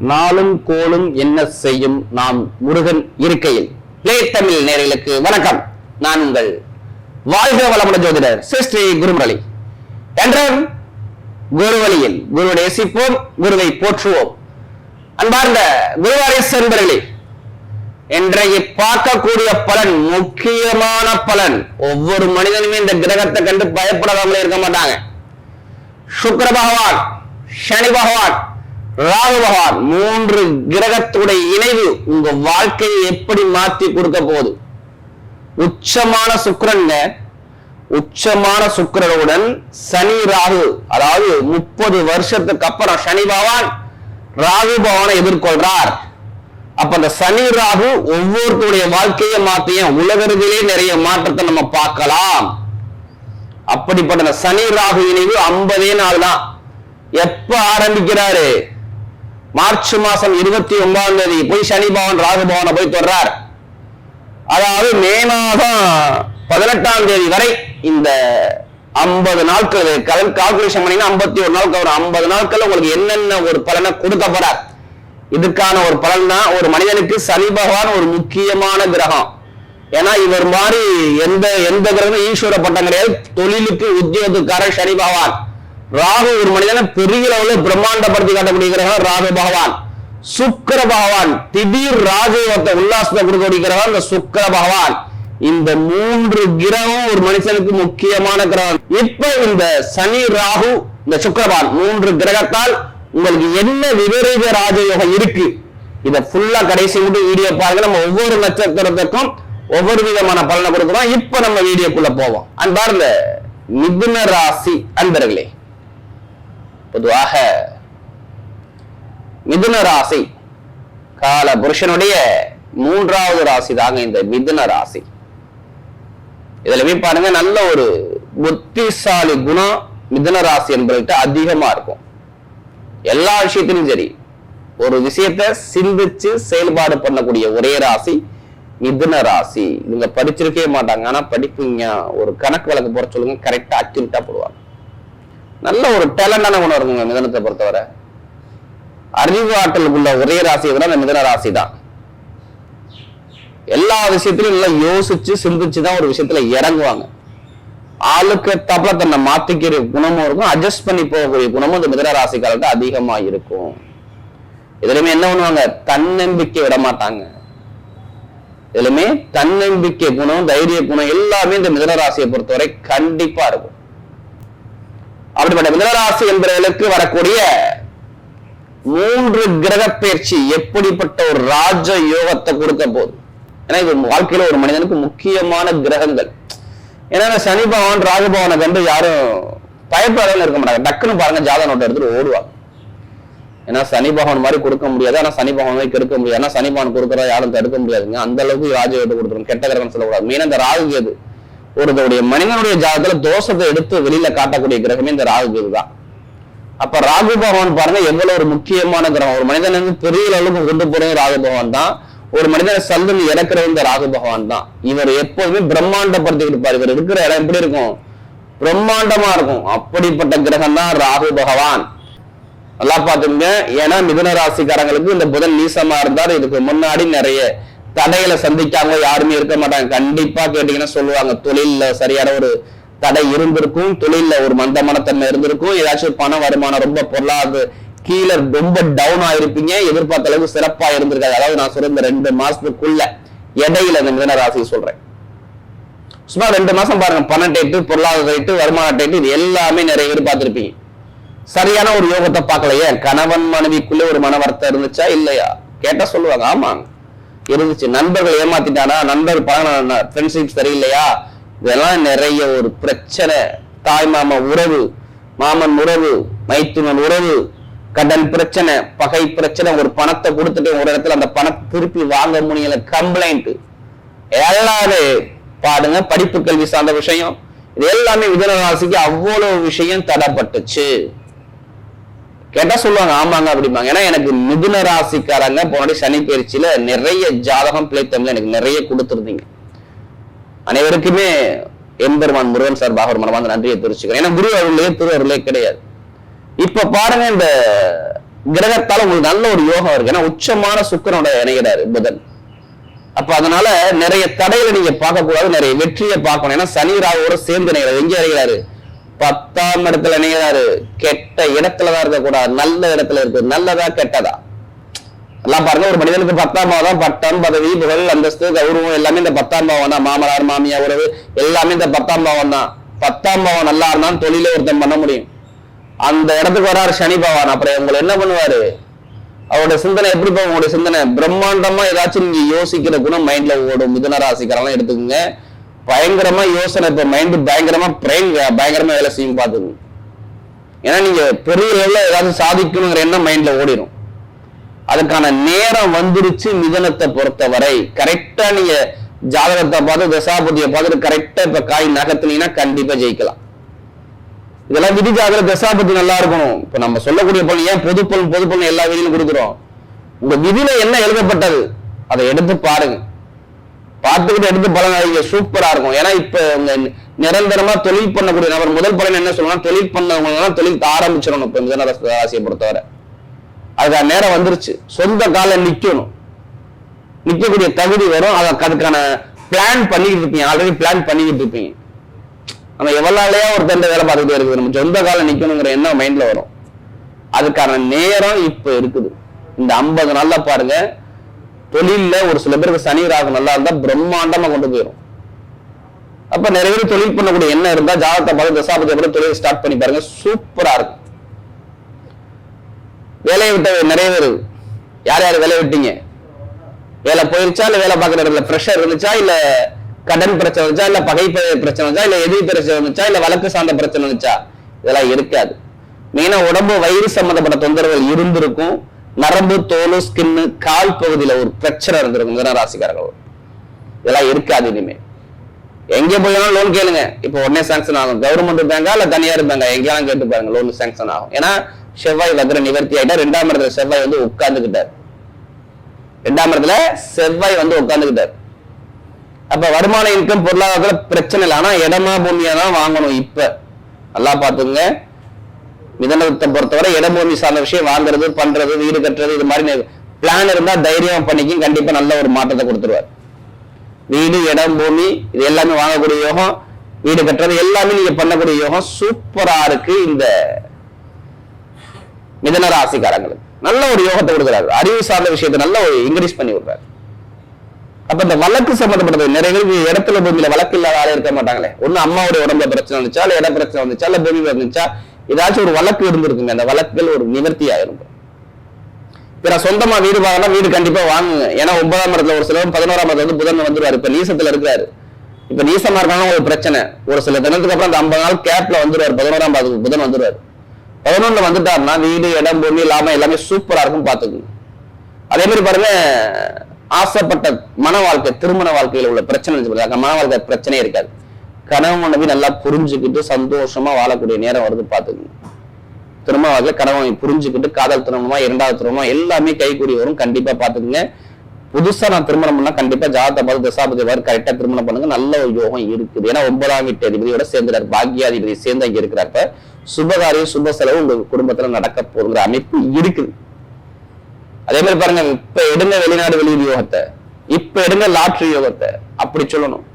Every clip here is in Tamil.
நாளும் கோளும் என்ன செய்யும் நாம் முருகன் இருக்கையில். பிளே தமிழ் நேர்களுக்கு வணக்கம். நான் உங்கள் வாழ்க வளமுடன் ஜோதிடர் சிஸ்ரீ குருமுரளி. என்றும் குருவழியில் குருவை நேசிப்போம் குருவை போற்றுவோம். அன்பார்ந்த குருவாரேஸ் என்பர்களே இன்றைக்கு பார்க்கக்கூடிய பலன் முக்கியமான பலன். ஒவ்வொரு மனிதனுமே இந்த கிரகத்தை கண்டு பயப்படாமலே இருக்க மாட்டாங்க. சுக்கர பகவான் சனி பகவான் ராகு பகவான் மூன்று கிரகத்துடைய இணைவு உங்க வாழ்க்கையை எப்படி மாற்றி கொடுக்க போகுது? உச்சமான சுக்கரங்க உச்சமான சுக்கரனுடன் சனி ராகு அதாவது முப்பது வருஷத்துக்கு அப்புறம் சனி பகவான் ராகு பகவானை எதிர்கொள்றார். அப்ப அந்த சனி ராகு ஒவ்வொருத்தருடைய வாழ்க்கையை மாத்தியும் உலகத்திலே நிறைய மாற்றத்தை நம்ம பார்க்கலாம். அப்படிப்பட்ட சனி ராகு இணைவு ஐம்பதே நாள் தான் எப்ப ஆரம்பிக்கிறாரு? மார்ச் மாசம் இருபத்தி ஒன்பதாம் தேதி போய் சனி பவன் ராகு பவனை போய் தொடர்றார் அதாவது மே மாதம் பதினெட்டாம் தேதி வரை இந்த ஐம்பது நாட்கள் கால்குலேஷன் பண்ணீங்கன்னா ஐம்பத்தி ஒரு நாளுக்கு ஒரு ஐம்பது நாட்கள் உங்களுக்கு என்னென்ன ஒரு பலனை கொடுக்க போறார். இதுக்கான ஒரு பலன் தான் ஒரு மனிதனுக்கு சனி பகவான் ஒரு முக்கியமான கிரகம். ஏன்னா இவர் மாதிரி எந்த எந்த கிரகமும் ஈஸ்வர பட்டம் கிடையாது. தொழிலுக்கு உத்தியோகத்துக்காரர் சனி பகவான். ராகு ஒரு மனிதனை பெரிய அளவில் பிரம்மாண்டப்படுத்தி காட்டக்கூடிய கிரகம் ராகு பகவான். சுக்கர பகவான் திடீர் ராஜயோகத்தை உல்லாசத்தை கொடுக்கக்கூடிய கிரகம் இந்த சுக்கர பகவான். இந்த மூன்று கிரகம் ஒரு மனுஷனுக்கு முக்கியமான கிரகம். இப்ப இந்த சனி ராகு இந்த சுக்கரபான் மூன்று கிரகத்தால் உங்களுக்கு என்ன விபரீத ராஜயோகம் இருக்கு? இதை ஃபுல்லா கடைசி மட்டும் வீடியோ பாருங்க. நம்ம ஒவ்வொரு நட்சத்திரத்துக்கும் ஒவ்வொரு விதமான பலனை கொடுக்குறோம். இப்ப நம்ம வீடியோக்குள்ள போவோம். அன்பார்ந்த மிதுன ராசி அன்பர்களே பொதுவாக மிதுன ராசி கால புருஷனுடைய மூன்றாவது ராசி தாங்க இந்த மிதுன ராசி. இதுல போய் பாருங்க நல்ல ஒரு புத்திசாலி குணம் மிதுன ராசி என்பதுகிட்ட அதிகமா இருக்கும். எல்லா விஷயத்திலும் சரி ஒரு விஷயத்த சிந்திச்சு செயல்பாடு பண்ணக்கூடிய ஒரே ராசி மிதுன ராசி. இவங்க படிச்சிருக்கவே மாட்டாங்க ஆனா படிப்பீங்க ஒரு கணக்கு வழக்கு போற சொல்லுங்க கரெக்டா அக்யூரேட்டா போடுவாங்க. நல்ல ஒரு டேலண்டான குணம் இருக்குங்க மிதனத்தை பொறுத்தவரை. அறிவு ஆற்றல் உள்ள ஒரே ராசி விட அந்த மிதன ராசி தான் எல்லா விஷயத்திலும் நல்லா யோசிச்சு சிந்திச்சு தான் ஒரு விஷயத்துல இறங்குவாங்க. ஆளுக்கு தப்ப தன்னை மாத்திக்கிற குணமும் இருக்கும் அட்ஜஸ்ட் பண்ணி போகக்கூடிய குணமும் இந்த மிதன ராசிக்காரர்கிட்ட அதிகமா இருக்கும். இதுலயுமே என்ன பண்ணுவாங்க? தன்னம்பிக்கை விட மாட்டாங்க. இதுலயுமே தன்னம்பிக்கை குணம் தைரிய குணம் எல்லாமே இந்த மிதன ராசியை பொறுத்தவரை கண்டிப்பா இருக்கும். அப்படிப்பட்ட மிதனராசி என்பவர்களுக்கு வரக்கூடிய மூன்று கிரக பயிற்சி எப்படிப்பட்ட ஒரு ராஜ யோகத்தை கொடுக்க போது ஏன்னா இது வாழ்க்கையில ஒரு மனிதனுக்கு முக்கியமான கிரகங்கள். ஏன்னா சனி பகவான் ராகுபவனை கண்டு யாரும் பயப்படாதவங்க இருக்க மாட்டாங்க. டக்குன்னு பாருங்க ஜாத நோட்டை எடுத்துட்டு ஓடுவாங்க. ஏன்னா சனி பகவான் மாதிரி கொடுக்க முடியாது. ஆனா சனி பகவான் மாதிரி கெடுக்க முடியாது. ஏன்னா சனி பகவான் கொடுக்கறத யாரும் தடுக்க முடியாதுங்க. அந்த அளவுக்கு ராஜயோகத்தை கொடுத்துரும். கெட்ட கிரகம் சொல்லக்கூடாது. மெயினா இந்த ராகு கேது. ஒருத்தருடைய மனிதனுடைய ஜாதகத்துல தோஷத்தை எடுத்து வெளியில காட்டக்கூடிய கிரகமே இந்த ராகு கேது தான். அப்ப ராகு பகவான் பாருங்க எவ்வளவு ஒரு முக்கியமான கிரகம். ஒரு மனிதன் வந்து பெரிய அளவுக்கு கொண்டு போறது ராகு பகவான் தான். ஒரு மனிதனை சல்லுன்னு இறக்குறது இந்த ராகு பகவான் தான். இவர் எப்போதுமே பிரம்மாண்டப்படுத்தி இருப்பார். இவர் இருக்கிற இடம் எப்படி இருக்கும்? பிரம்மாண்டமா இருக்கும். அப்படிப்பட்ட கிரகம் தான் ராகு பகவான். நல்லா பாத்துங்க ஏன்னா மிதுன ராசிக்காரங்களுக்கு இந்த புதன் நீசமா இருந்தார். இதுக்கு முன்னாடி நிறைய தடைகளை சந்திக்காம யாருமே இருக்க மாட்டாங்க. கண்டிப்பா கேட்டீங்கன்னா சொல்லுவாங்க தொழில்ல சரியான ஒரு தடை இருந்திருக்கும் தொழில்ல ஒரு மந்தமனத்தன்மை இருந்திருக்கும். ஏதாச்சும் பண வருமானம் ரொம்ப பொருளாதார கீழே ரொம்ப டவுன் ஆயிருப்பீங்க. எதிர்பார்த்த அளவுக்கு சிறப்பா இருந்திருக்காது. அதாவது நான் சொல்ற இந்த ரெண்டு மாசத்துக்குள்ள இடையில இந்த மிதன ராசி சொல்றேன். சும்மா ரெண்டு மாசம் பாருங்க. பண டேட்டு பொருளாதார டேட்டு வருமான டேட்டு இது எல்லாமே நிறைய எதிர்பார்த்திருப்பீங்க. சரியான ஒரு யோகத்தை பார்க்கலையே? கணவன் மனைவிக்குள்ள ஒரு மன வருத்தம் இருந்துச்சா? இல்லையா? கேட்டா சொல்லுவாங்க. ஆமாங்க. இருந்துச்சு. நண்பர்கள் ஏமாத்திட்டானா? நண்பர் பழன ஃப்ரெண்ட்ஷிப் சரியில்லையா? இதெல்லாம் நிறைய ஒரு பிரச்சனை. தாய் மாமா உறவு மாமன் உறவு மைத்துனன் உறவு கடன் பிரச்சனை பகை பிரச்சனை ஒரு பணத்தை கொடுத்துட்டு ஒரு இடத்துல அந்த பணத்தை திருப்பி வாங்க முடியல. கம்ப்ளைண்ட் எல்லாமே பாடுங்க. படிப்பு கல்வி சார்ந்த விஷயம். இது எல்லாமே மிதுன ராசிக்கு அவ்வளவு விஷயம் தடப்பட்டுச்சு. கேட்டா சொல்லுவாங்க ஆமாங்க அப்படிம்பாங்க. ஏன்னா எனக்கு மிதுன ராசிக்காரங்க போனாடி சனி பயிற்சியில நிறைய ஜாதகம் பிழைத்தமிழ் எனக்கு நிறைய கொடுத்துருந்தீங்க. அனைவருக்குமே எம்பெருமான் முருகன் சார்பாக ஒரு மனமார்ந்த நன்றியை தெரிவிச்சுக்கிறேன். ஏன்னா குரு அருளே திரு அருளே கிடையாது. இப்ப பாருங்க இந்த கிரகத்தால உங்களுக்கு நல்ல ஒரு யோகம் இருக்கு. ஏன்னா உச்சமான சுக்கரனோட இணைகிறாரு புதன். அப்ப அதனால நிறைய தடைகளை நீங்க பார்க்க கூடாது நிறைய வெற்றியை பார்க்கணும். ஏன்னா சனி ராகுவோட சேர்ந்து இணைகிறாரு. எங்க இணைகிறாரு? பத்தாம் இடத்துல இணைகிறாரு கெட்ட இடத்துலதான் தான் இருக்கக்கூடாது. நல்ல இடத்துல இருக்கு. நல்லதா கெட்டதா? எல்லாம் பாருங்க ஒரு மனிதனுக்கு பத்தாம் பாவம் தான். பட்டம் பதவி புகழ் அந்தஸ்து கௌரவம் எல்லாமே இந்த பத்தாம் பாவம் தான். மாமனார் மாமியா உறவு எல்லாமே இந்த பத்தாம் பாவம் தான். பத்தாம் பாவம் நல்லா இருந்தாலும் தொழிலே ஒருத்தன் பண்ண முடியும். அந்த இடத்துக்கு வராரு சனி பகவான். அப்புறம் உங்களை என்ன பண்ணுவாரு? அவருடைய சிந்தனை எப்படி போகும்? உங்களுடைய சிந்தனை பிரம்மாண்டமா ஏதாச்சும் நீங்க யோசிக்கிற குணம் மைண்ட்ல ஓடும். மிதன ராசிக்காரெல்லாம் எடுத்துக்கோங்க. பயங்கரமா யோசனை இப்ப மைண்ட் பயங்கரமா பிரெயின் பயங்கரமா வேலை செய்யும் பார்த்துக்கணும் ஏன்னா நீங்க பெரிய லெவலில் ஏதாவது சாதிக்கணுங்கிற எண்ணம் மைண்ட்ல ஓடிடும் அதுக்கான நேரம் வந்துருச்சு மிதனத்தை பொறுத்தவரை. கரெக்டா நீங்க ஜாதகத்தை பார்த்து தசாபதியை பார்த்துட்டு கரெக்டா இப்ப காய் நகர்த்தினீங்கன்னா கண்டிப்பா ஜெயிக்கலாம். இதெல்லாம் விதி ஜாதக தசாபதி நல்லா இருக்கணும். இப்ப நம்ம சொல்லக்கூடிய பலன் ஏன் பொது பலன் எல்லா விதியும் கொடுக்குறோம்? உங்க விதியில என்ன எழுதப்பட்டது? அதை எடுத்து பாருங்க. பார்த்துக்கிட்டு எடுத்து பலன் அறிங்க சூப்பரா இருக்கும். ஏன்னா இப்ப நிரந்தரமா தொழில் பண்ணக்கூடிய நபர் முதல் பலன் என்ன சொல்லணும் தொழில் பண்ணவங்க தொழில் ஆரம்பிச்சிடணும் இப்ப மிதன ராசியை பொறுத்தவரை. அதுக்கான நேரம் வந்துருச்சு. சொந்த கால நிக்கணும். நிக்கக்கூடிய தகுதி வரும். அதற்கான அதுக்கான பிளான் பண்ணிக்கிட்டு இருப்பீங்க. ஆல்ரெடி பிளான் பண்ணிக்கிட்டு இருப்பீங்க. நம்ம எவ்வளவுலையா ஒரு தண்டை வேலை பார்த்துக்கிட்டே இருக்குது? நம்ம சொந்த கால நிக்கணுங்கிற எண்ணம் மைண்ட்ல வரும். அதுக்கான நேரம் இப்ப இருக்குது. இந்த ஐம்பது நாள்ல பாருங்க. தொழில்ல ஒரு சில பேருக்கு சனி ராகு நல்லா இருந்தா பிரம்மாண்டமா கொண்டு போயிடும் அப்ப நிறைய பேர் தொழில் பண்ணக்கூடிய என்ன இருந்தா ஜாதகத்தை பார்த்து தசாபதி பார்த்து தொழில் ஸ்டார்ட் பண்ணி பாருங்க. சூப்பரா இருக்கும். வேலையை விட்ட நிறைய பேர் யார் யார் வேலையை விட்டீங்க? வேலை போயிருச்சா? இல்ல வேலை பார்க்குற இடத்துல ப்ரெஷர் இருந்துச்சா? இல்ல கடன் பிரச்சனை இருந்துச்சா? இல்ல பகை பிரச்சனை இருந்துச்சா? இல்ல எதிரி பிரச்சனை இருந்துச்சா? இல்ல வழக்கு சார்ந்த பிரச்சனை இருந்துச்சா? இதெல்லாம் இருக்காது. மெயினா உடம்பு வயிறு சம்பந்தப்பட்ட தொந்தரவுகள் இருந்திருக்கும். நரம்பு தோல் ஸ்கின்னு கால் பகுதியில் ஒரு பிரச்சனை இருந்திருக்கும் மிதனராசிக்காரர்கள். இதெல்லாம் இருக்காது இனிமே. எங்கே போயாலும் லோன் கேளுங்க. இப்போ உடனே சாங்ஷன் ஆகும். கவர்மெண்ட் பேங்கா இல்லை தனியார் பேங்கா எங்கேயாலும் கேட்டு பாருங்க லோன் சாங்ஷன் ஆகும். ஏன்னா செவ்வாய் வக்ர நிவர்த்தி ஆகிட்டா ரெண்டாம் இடத்துல செவ்வாய் வந்து உட்கார்ந்துக்கிட்டார். ரெண்டாம் இடத்துல செவ்வாய் வந்து உட்கார்ந்துக்கிட்டார். அப்ப வருமான இன்கம் பொருளாதாரத்துல பிரச்சனை இல்லை. ஆனா இடமா பூமியா தான் வாங்கணும் இப்ப. நல்லா பாத்துங்க மிதனத்தை பொறுத்தவரை இடபூமி சார்ந்த விஷயம் வாங்குறது பண்றது வீடு கட்டுறது இது மாதிரி பிளான் இருந்தா தைரியம் பண்ணிக்கும். கண்டிப்பா நல்ல ஒரு மாற்றத்தை கொடுத்துருவார். வீடு இடம் பூமி இது எல்லாமே வாங்கக்கூடிய யோகம் வீடு கட்டுறது எல்லாமே நீங்க பண்ணக்கூடிய யோகம் சூப்பரா இருக்கு இந்த மிதன ராசிக்காரங்களுக்கு. நல்ல ஒரு யோகத்தை கொடுக்குறாரு. அறிவு சார்ந்த விஷயத்தை நல்ல ஒரு இன்க்ரீஸ் பண்ணி விடுறாரு. அப்ப இந்த வழக்கு சம்பந்தப்பட்டது நிறைய பேருக்கு இடத்துல பூமியில வழக்கு இல்லாத ஆளே இருக்க மாட்டாங்களே. ஒண்ணு அம்மாவுடைய உடம்புல பிரச்சனை வந்துச்சா இல்ல இட பிரச்சனை வந்துச்சா இல்ல பூமி வந்துச்சா? ஏதாச்சும் ஒரு வழக்கு இருந்திருக்குங்க அந்த வழக்குகள் ஒரு நிவர்த்தி இருக்கும் பிற நான் சொந்தமா வீடு வாங்கினா வீடு கண்டிப்பா வாங்குங்க. ஏன்னா ஒன்பதாம் இடத்துல ஒரு சிலர் பதினோராம் இடத்துல வந்து புதன் வந்துருவாரு. இப்ப நீசத்துல இருக்கிறாரு. இப்ப நீசமா இருக்காங்க ஒரு பிரச்சனை. ஒரு சில தினத்துக்கு அப்புறம் அந்த ஐம்பது நாள் கேப்ல வந்துருவாரு. பதினோராம் பாதத்துக்கு புதன் வந்துருவாரு. பதினொன்னு வந்துட்டாருன்னா வீடு இடம் பொண்ணு லாபம் எல்லாமே சூப்பரா இருக்கும் பாத்துக்கணும் அதே மாதிரி பாருங்க ஆசைப்பட்ட மன வாழ்க்கை திருமண வாழ்க்கையில் உள்ள பிரச்சனை மன வாழ்க்கை பிரச்சனையே இருக்காது. கணவன் மனைவி நல்லா புரிஞ்சுக்கிட்டு சந்தோஷமா வாழக்கூடிய நேரம் வருது பாத்துக்கோங்க திருமண வாழ்க்கை கணவனை புரிஞ்சுக்கிட்டு காதல் திருமணமா இரண்டாவது திருமணமா எல்லாமே கைகூடி வரும். கண்டிப்பா பாத்துக்கோங்க புதுசா நான் திருமணம் பண்ணா கண்டிப்பா ஜாதகத்தை பார்த்து தசாபதி வாரு கரெக்டா திருமணம் பண்ணுங்க. நல்ல ஒரு யோகம் இருக்குது. ஏன்னா ஒன்பதாம் வீட்டு அதிபதியோட சேர்ந்துறாரு பாக்கியாதிபதி சேர்ந்து அங்க இருக்கிறப்ப சுபகாரியம் சுப செலவு உங்க குடும்பத்துல நடக்க போகுங்கிற அமைப்பு இருக்குது. அதே மாதிரி பாருங்க இப்ப எடுங்க வெளிநாடு வெளியூர் யோகத்தை. இப்ப எடுங்க லாட்ரி யோகத்தை. அப்படி சொல்லணும்.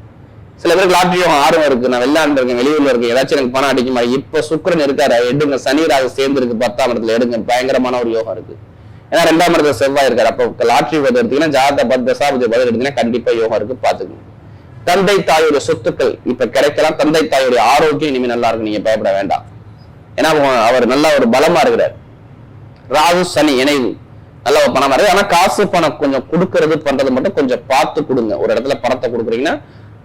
சில பேருக்கு லாட்ரி யோகம் ஆர்வம் இருக்கு. நான் வெளிநாடு இருக்கேன் வெளியூர்ல இருக்கேன். ஏதாச்சும் எனக்கு பணம் அடிக்குமா இப்ப சுக்கரன் இருக்காரு எடுங்க. சனி ராக சேர்ந்து இருக்கு பத்தாம் இடத்துல எடுங்க. பயங்கரமான ஒரு யோகம் இருக்கு. ஏன்னா ரெண்டாம் இடத்துல செவ்வாய் இருக்காரு. அப்ப லாட்ரி பதில் எடுத்தீங்கன்னா ஜாதக பத் தசாபதி பதில் எடுத்தீங்கன்னா கண்டிப்பா யோகம் இருக்கு. பாத்துக்கணும் தந்தை தாயுடைய சொத்துக்கள் இப்ப கிடைக்கலாம். தந்தை தாயுடைய ஆரோக்கியம் இனிமே நல்லா இருக்கும். நீங்க பயப்பட வேண்டாம். ஏன்னா அவர் நல்ல ஒரு பலமா இருக்கிறார். ராகு சனி இணைவு. நல்ல ஒரு பணமா இருக்கு. ஆனா காசு பணம் கொஞ்சம் கொடுக்கறது பண்றது மட்டும் கொஞ்சம் பார்த்து கொடுங்க. ஒரு இடத்துல பணத்தை கொடுக்குறீங்கன்னா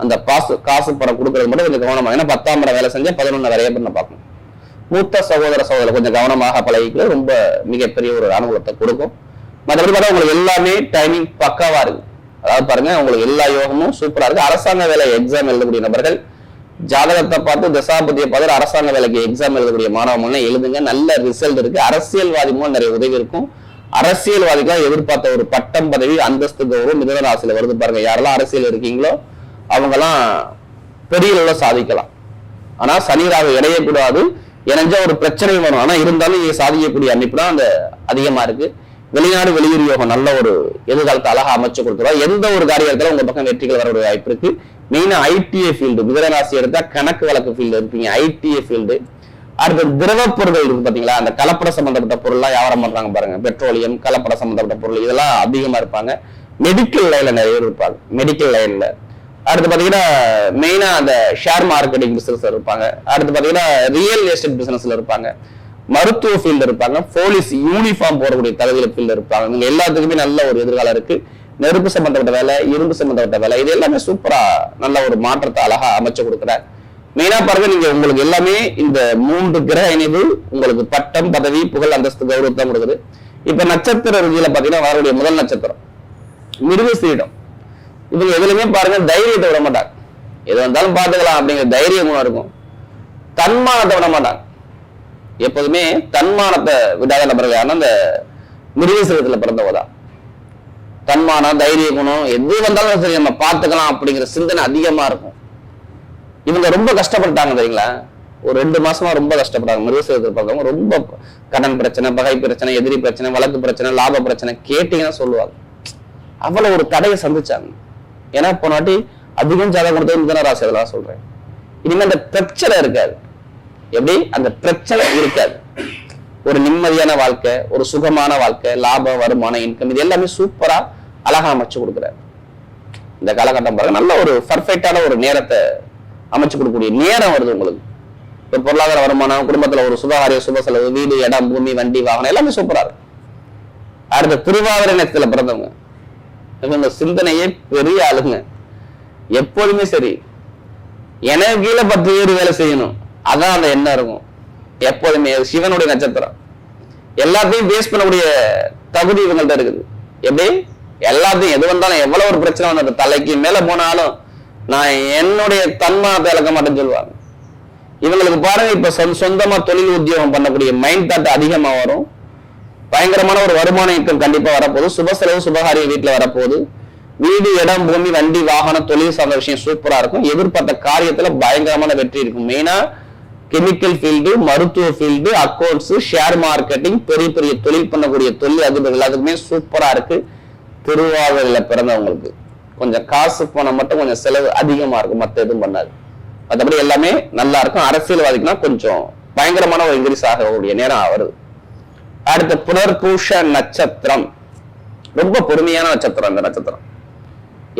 அந்த காசு காசு பணம் கொடுக்கறது மட்டும் கொஞ்சம் கவனமாக ஏன்னா பத்தாம் படம் வேலை செஞ்சேன் பதினொன்று நிறைய பேர் நான் பார்க்கணும். மூத்த சகோதர சகோதரர் கொஞ்சம் கவனமாக பழகிக்கிறது ரொம்ப மிகப்பெரிய ஒரு அனுகூலத்தை கொடுக்கும். மற்றபடி பார்த்தா உங்களுக்கு எல்லாமே டைமிங் பக்காவாக இருக்கு. அதாவது பாருங்க உங்களுக்கு எல்லா யோகமும் சூப்பராக இருக்கு. அரசாங்க வேலை எக்ஸாம் எழுதக்கூடிய நபர்கள் ஜாதகத்தை பார்த்து தசாபதியை பார்த்து அரசாங்க வேலைக்கு எக்ஸாம் எழுதக்கூடிய மாணவர்கள் எழுதுங்க. நல்ல ரிசல்ட் இருக்கு. அரசியல்வாதி மூலம் நிறைய உதவி இருக்கும். அரசியல்வாதிகள் எதிர்பார்த்த ஒரு பட்டம் பதவி அந்தஸ்து கௌரவம் மிதன ராசியில வருது பாருங்க. யாரெல்லாம் அரசியல் இருக்கீங்களோ அவங்கெல்லாம் பெரிய அளவில் சாதிக்கலாம். ஆனால் சனி ராகு இடையக்கூடாது இணைஞ்சா ஒரு பிரச்சனை வரும். ஆனால் இருந்தாலும் இதை சாதிக்கக்கூடிய அமைப்பு தான் அந்த அதிகமாக இருக்கு. வெளிநாடு வெளியூர் யோகம் நல்ல ஒரு எதிர்காலத்தை அழகாக அமைச்சு கொடுத்துருவா எந்த ஒரு காரியத்தில் உங்கள் பக்கம் வெற்றிகள் வர ஒரு வாய்ப்பு இருக்கு. மெயினாக ஐடிஏ ஃபீல்டு மிதனராசி எடுத்தால் கணக்கு வழக்கு ஃபீல்டு இருப்பீங்க. ஐடிஏ ஃபீல்டு அடுத்தது திரவ பொருட்கள் இருக்கு பார்த்தீங்களா அந்த கலப்பட சம்பந்தப்பட்ட பொருள்லாம் வியாபாரம் பண்ணுறாங்க பாருங்க. பெட்ரோலியம் கலப்பட சம்பந்தப்பட்ட பொருள் இதெல்லாம் அதிகமாக இருப்பாங்க. மெடிக்கல் லைனில் நிறைய பேர் இருப்பாங்க. மெடிக்கல் லைனில் அடுத்து பார்த்தீங்கன்னா மெயினாக அந்த ஷேர் மார்க்கெட்டிங் பிஸ்னஸில் இருப்பாங்க. அடுத்து பார்த்தீங்கன்னா ரியல் எஸ்டேட் பிஸ்னஸில் இருப்பாங்க. மருத்துவ ஃபீல்டு இருப்பாங்க. போலீஸ் யூனிஃபார்ம் போடக்கூடிய தகுதியில ஃபீல்டு இருப்பாங்க. இவங்க எல்லாத்துக்குமே நல்ல ஒரு எதிர்காலம் இருக்கு. நெருப்பு சம்பந்தப்பட்ட வேலை இரும்பு சம்பந்தப்பட்ட வேலை இது எல்லாமே சூப்பரா நல்ல ஒரு மாற்றத்தை அழகா அமைச்சு கொடுக்குறார். மெயினா பாருங்க நீங்க உங்களுக்கு எல்லாமே இந்த மூன்று கிரக இணைவு உங்களுக்கு பட்டம் பதவி புகழ் அந்தஸ்து கௌரவத்தை கொடுக்குது. இப்ப நட்சத்திர ரீதியில பாத்தீங்கன்னா வரக்கூடிய முதல் நட்சத்திரம். மிருகசீடம். இவங்க எதுலையுமே பாருங்க தைரியத்தை விட மாட்டாங்க. எது வந்தாலும் பார்த்துக்கலாம் அப்படிங்கிற தைரியம் இருக்கும். தன்மானத்தை விட மாட்டாங்க. எப்போதுமே தன்மானத்தை விடாத நபர்கள் யாருன்னா அந்த பிறந்தவ தான். தன்மானம் தைரிய குணம் எது வந்தாலும் சரி நம்ம பார்த்துக்கலாம் அப்படிங்கிற சிந்தனை அதிகமாக இருக்கும். இவங்க ரொம்ப கஷ்டப்பட்டாங்க தெரியுங்களா? ஒரு ரெண்டு மாசமா ரொம்ப கஷ்டப்பட்டாங்க. மிருகசீரத்தில் பிறந்தவங்க ரொம்ப கடன் பிரச்சனை பகை பிரச்சனை எதிரி பிரச்சனை வழக்கு பிரச்சனை லாப பிரச்சனை கேட்டீங்கன்னா சொல்லுவாங்க. அவ்வளோ ஒரு தடையை சந்திச்சாங்க. ஏன்னா போனாட்டி அதிகம் ஜாதகம் கொடுத்தது மிதன ராசி அதெல்லாம் சொல்றேன். இனிமேல் அந்த பிரச்சனை இருக்காது. எப்படி? அந்த பிரச்சனை இருக்காது. ஒரு நிம்மதியான வாழ்க்கை ஒரு சுகமான வாழ்க்கை லாபம் வருமானம் இன்கம் இது எல்லாமே சூப்பரா அழகா அமைச்சு கொடுக்குறாரு. இந்த காலகட்டம் பாருங்க நல்ல ஒரு பர்ஃபெக்டான ஒரு நேரத்தை அமைச்சு கொடுக்கக்கூடிய நேரம் வருது உங்களுக்கு. ஒரு பொருளாதார வருமானம் குடும்பத்துல ஒரு சுபகாரிய சுப செலவு வீடு இடம் பூமி வண்டி வாகனம் எல்லாமே சூப்பரா இருக்கும் அடுத்த திருவாதிரை நேரத்துல பிறந்தவங்க. இந்த சிந்தனையே பெரிய ஆளுங்க. எப்போதுமே சரி. எனக்கு கீழே பத்து பேர் வேலை செய்யணும். அதான் அந்த எண்ணம் இருக்கும். எப்போதுமே சிவனுடைய நட்சத்திரம். எல்லாத்தையும் பேஸ் பண்ணக்கூடிய தகுதி இவங்கள்ட்ட இருக்குது. எப்படி? எல்லாத்தையும் எது வந்தாலும் எவ்வளவு ஒரு பிரச்சனை வந்தது தலைக்கு மேல போனாலும் நான் என்னுடைய தன்மானத்தை இழக்க மாட்டேன்னு சொல்லுவாங்க. இவங்களுக்கு பாருங்க இப்ப சொந்தமா தொழில் உத்தியோகம் பண்ணக்கூடிய மைண்ட் தாட் அதிகமா வரும். பயங்கரமான ஒரு வருமான ஈட்டம் கண்டிப்பா வரப்போகுது. சுப செலவு சுபகாரிய வீட்டுல வரப்போகுது. வீடு இடம் பூமி வண்டி வாகனம் தொழில் சார்ந்த விஷயம் சூப்பரா இருக்கும். எதிர்பார்த்த காரியத்துல பயங்கரமான வெற்றி இருக்கும். மெயினா கெமிக்கல் ஃபீல்டு மருத்துவ ஃபீல்டு அக்கௌண்ட்ஸ் ஷேர் மார்க்கெட்டிங் பெரிய பெரிய தொழில் பண்ணக்கூடிய தொழில் அதிபர்கள் எல்லாத்துக்குமே சூப்பரா இருக்கு. திருவாரூர்ல பிறந்தவங்களுக்கு கொஞ்சம் காசு பணம் மட்டும் கொஞ்சம் செலவு அதிகமா இருக்கும். மற்ற எதுவும் பண்ணாது. மற்றபடி எல்லாமே நல்லா இருக்கும். அரசியல்வாதிக்குன்னா கொஞ்சம் பயங்கரமான ஒரு இன்க்ரீஸ் ஆகக்கூடிய நேரம் வருது அடுத்த புனர்பூஷ நட்சத்திரம். ரொம்ப பொறுமையான நட்சத்திரம் இந்த நட்சத்திரம்.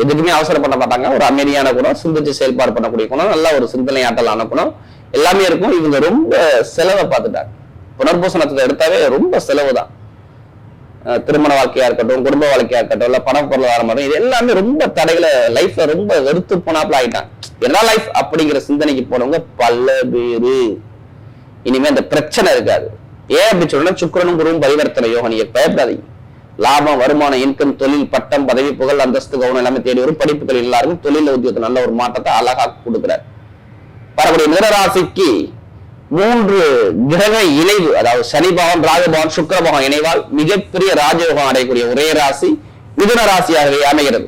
எதுக்குமே அவசரப்பட மாட்டாங்க. ஒரு அமைதியான குணம் சிந்திச்சு செயல்பாடு பண்ணக்கூடிய குணம் நல்ல ஒரு சிந்தனை ஆற்றலான குணம் எல்லாமே இருக்கும். இவங்க ரொம்ப செலவை பார்த்துட்டாங்க. புனர்பூச நட்சத்திரம் எடுத்தாவே ரொம்ப செலவு தான். திருமண வாழ்க்கையா இருக்கட்டும் குடும்ப வாழ்க்கையா இருக்கட்டும் இல்ல பண பொருளாதாரம் இது எல்லாமே ரொம்ப தடைகளை லைஃப்ல ரொம்ப வெறுத்து போனாப்புல ஆயிட்டாங்க. என்ன லைஃப் அப்படிங்கிற சிந்தனைக்கு போனவங்க பல பேரு. இனிமே அந்த பிரச்சனை இருக்காது. ஏன் அப்படி சொல்றேன்னா சுக்கிரனும் குருவும் பரிவர்த்தனை யோகம் நீங்க பயப்படாதீங்க. லாபம் வருமானம் இன்கம் தொழில் பட்டம் பதவி புகழ் அந்தஸ்து கவனம் எல்லாமே தேடி வரும். படிப்புகள் எல்லாருக்கும் தொழில் உத்தியோகத்தில் நல்ல ஒரு மாற்றத்தை அழகா கொடுக்கிறார். வரக்கூடிய மிதனராசிக்கு மூன்று கிரக இணைவு அதாவது சனி பகவான் ராஜபவன் சுக்கர பகவான் இணைவால் மிகப்பெரிய ராஜயோகம் அடையக்கூடிய ஒரே ராசி மிதுன ராசியாகவே அமைகிறது.